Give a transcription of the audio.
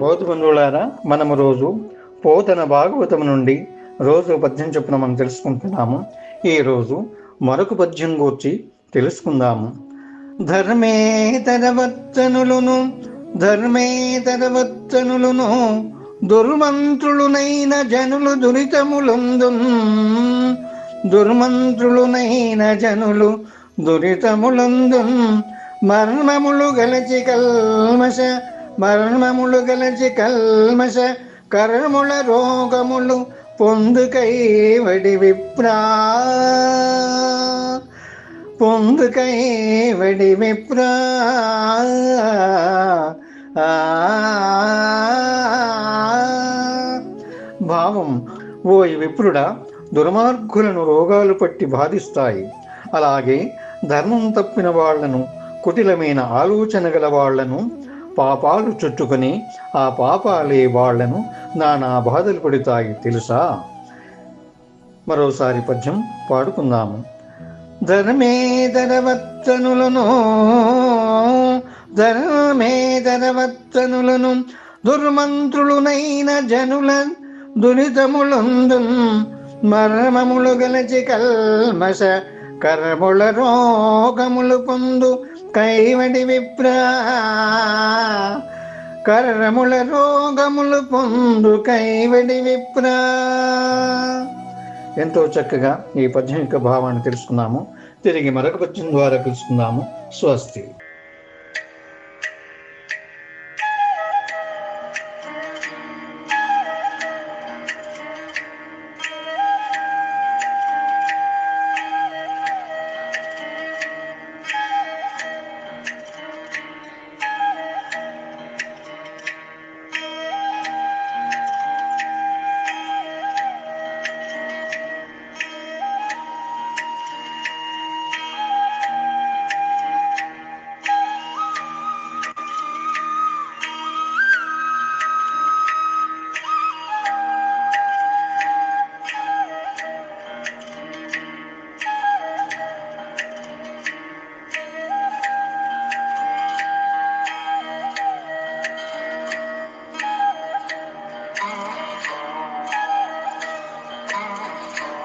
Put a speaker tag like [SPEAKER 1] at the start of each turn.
[SPEAKER 1] పోతు బంధువులారా మనము రోజు పోతన భాగవతం నుండి రోజు పద్యం చొప్పున మనం తెలుసుకుంటున్నాము. ఈరోజు మరొక పద్యం గూర్చి తెలుసుకుందాము. ధర్మేతరవర్తనులను ధర్మేతరవర్తనులను దుర్మంత్రులునైన జనులు దురితములందు దుర్మంత్రులునైన జనులు దురితములందు మర్మములు గలచి కల్మష మరణములు గలచి కల్మష కర్ముల రోగములు పొందుకై వడి విప్రా. పొందుకై వడి విప్రా. ఆ భావం ఓ విప్రుడా దుర్మార్గులను రోగాలు పట్టి బాధిస్తాయి. అలాగే ధర్మం తప్పిన వాళ్ళను కుటిలమైన ఆలోచన గల వాళ్ళను పాపాలు చుట్టుకుని ఆ పాపాలే వాళ్ళను నానా బాధలు పెడతాయి తెలుసా? మరోసారి పద్యం పాడుకుందాము. ధర్మేతరవత్తనులను ధర్మేతరవత్తనులను దుర్మంత్రులునైన జనుల దురితములందు మరమములు గలచి కల్మష కర్ముల రోగములు పొందు కైవడి విప్రా కర్రముల రోగములు పొందు కైవడి విప్రా. ఎంతో చక్కగా ఈ పద్యం యొక్క భావాన్ని తెలుసుకున్నాము. తిరిగి మరొక పద్యం ద్వారా తెలుసుకుందాము. స్వస్తి.